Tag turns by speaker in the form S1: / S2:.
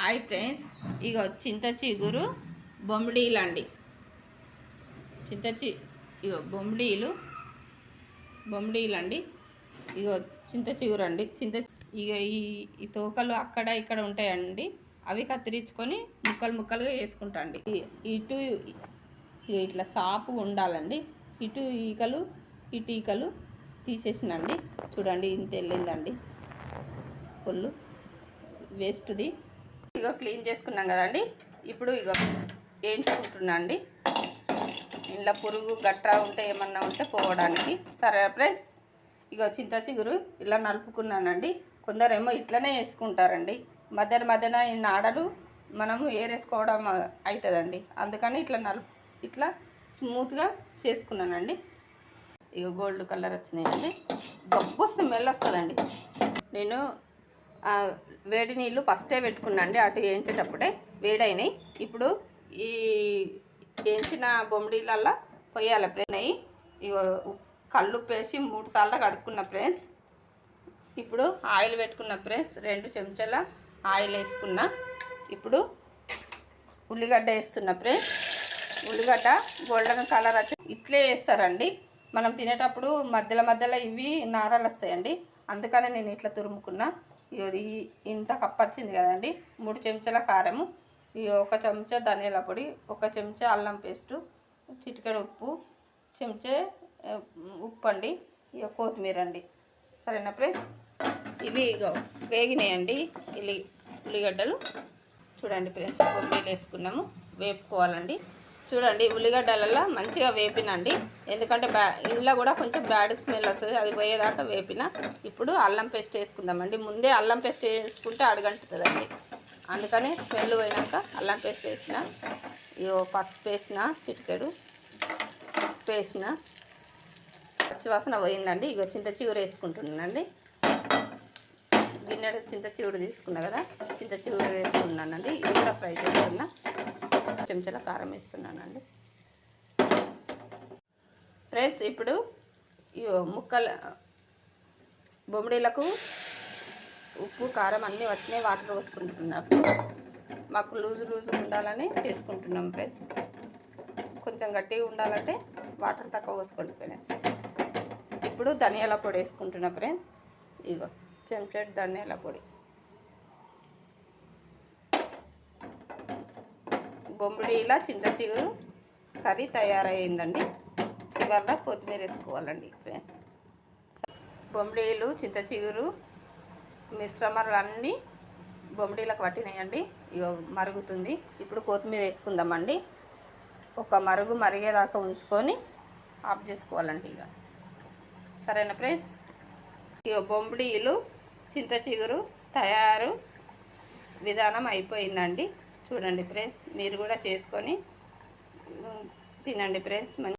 S1: Hi friends ఇగో చింత చిగురు బొమ్మిడీలు అండి చింత చి ఇగో బొమ్మిడీలు బొమ్మిడీలు అండి ఇగో చింత చిగురు అండి చింత ఇక ఈ ఈ తోకలు అక్కడ ఇక్కడ ఉంటాయండి. అవి కత్తిరించుకొని ముక్కలు ముక్కలుగా వేసుకుంటా అండి ఇటు ఇగ ఇట్లా సాపు ఉండాలండి. ఇటు ఈకలు ఇటు ఈకలు తీసేసినండి. చూడండి ఇంత వెళ్ళిందండి. పొల్లు వేస్ట్ది. ఇగో క్లీన్ చేసుకున్నాం కదండి. ఇప్పుడు ఇగో వేయించుకుంటున్నా అండి. ఇంట్లో పురుగు గట్రా ఉంటే ఏమన్నా ఉంటే పోవడానికి. సరే ఫ్రెండ్స్ ఇగో చింత చిగురు ఇలా నలుపుకున్నానండి. కొందరేమో ఇట్లనే వేసుకుంటారండి. మధ్యన మధ్యన ఈ నాడలు మనము ఏరేసుకోవడం అవుతుందండి అందుకని ఇట్లా నలుపు ఇట్లా స్మూత్గా చేసుకున్నానండి. ఇక గోల్డ్ కలర్ వచ్చినాయండి. గొప్ప స్మెల్ వస్తుందండి. నేను వేడి నీళ్ళు ఫస్టే పెట్టుకున్నాండి అటు వేయించేటప్పుడే వేడైనాయి. ఇప్పుడు ఈ వేయించిన బొమ్మిడీలల్లో పోయాలి ప్రేనయ్యి ఇగో కళ్ళు వేసి మూడు సార్లు కడుక్కున్న ఫ్రెండ్స్. ఇప్పుడు ఆయిల్ పెట్టుకున్న ఫ్రెండ్స్ రెండు చెంచాల ఆయిల్ వేసుకున్నా. ఇప్పుడు ఉల్లిగడ్డ వేస్తున్న ఫ్రెండ్స్. ఉల్లిగడ్డ గోల్డెన్ కలర్ వచ్చి ఇట్లే వేస్తారండి. మనం తినేటప్పుడు మధ్యలో మధ్యలో ఇవి నారాలు వస్తాయండి. అందుకనే నేను ఇట్లా తురుముకున్నా. ఇది ఇంత కప్పు వచ్చింది కదండి. మూడు చెంచాల కారము. ఈ ఒక చెంచా ధనియాల పొడి ఒక చెంచా అల్లం పేస్టు చిటికెడు ఉప్పు చెంచా ఉప్పు అండి. ఇక కొత్తిమీర అండి. సరేనా ఫ్రెండ్స్? ఇవి ఇగో వేగినాయండి ఇల్లి ఉల్లిగడ్డలు. చూడండి ఫ్రెండ్స్ కొబ్బరి వేసుకున్నాము. వేపుకోవాలండి. చూడండి ఉల్లిగడ్డలలో మంచిగా వేపినండి. ఎందుకంటే బ్యా ఇంట్లో కూడా కొంచెం బ్యాడ్ స్మెల్ వస్తుంది అది పోయేదాకా వేపిన. ఇప్పుడు అల్లం పేస్ట్ వేసుకుందామండి. ముందే అల్లం పేస్ట్ వేసుకుంటే అడగంటుందండి అందుకని స్మెల్ పోయినాక అల్లం పేస్ట్ వేసిన ఇగో పసుపు వేసిన చిటికెడు ఉప్పు వేసిన పచ్చివాసన పోయిందండి. ఇగో చింత చిగురు వేసుకుంటున్నానండి. గిన్నెడు చింత చిగురు తీసుకున్నా కదా చింత చిగురు వేసుకున్నానండి. ఇది కూడా ఫ్రై చేసుకున్నా చెంచాల కారం వేస్తున్నానండి. ఫ్రెండ్స్ ఇప్పుడు ఈ ముక్కల బొమ్మిడీలకు ఉప్పు కారం అన్నీ వచ్చినాయి వాటర్ పోసుకుంటున్నాం. మాకు లూజు లూజు ఉండాలని చేసుకుంటున్నాం ఫ్రెండ్స్. కొంచెం గట్టిగా ఉండాలంటే వాటర్ తక్కువ పోసుకోండి ఫ్రెండ్స్. ఇప్పుడు ధనియాల పొడి వేసుకుంటున్నా ఫ్రెండ్స్. ఇగో చెంచాడు ధనియాల పొడి. బొమ్మిడిల చింత చిగురు కర్రీ తయారైందండి. చివరిలో కొత్తిమీర వేసుకోవాలండి ఫ్రెండ్స్. బొమ్మిడీలు చింత చిగురు మిశ్రమాలు అన్నీ బొమ్మిడీలకు పట్టినాయండి. ఇగో మరుగుతుంది. ఇప్పుడు కొత్తిమీర వేసుకుందామండి. ఒక మరుగు మరిగేదాకా ఉంచుకొని ఆఫ్ చేసుకోవాలండి ఇక సరేనా ఫ్రెండ్స్? ఇక బొంబిడీలు చింత చిగురు తయారు విధానం అయిపోయిందండి. చూడండి ఫ్రెండ్స్ మీరు కూడా చేసుకొని తినండి ఫ్రెండ్స్. మంచి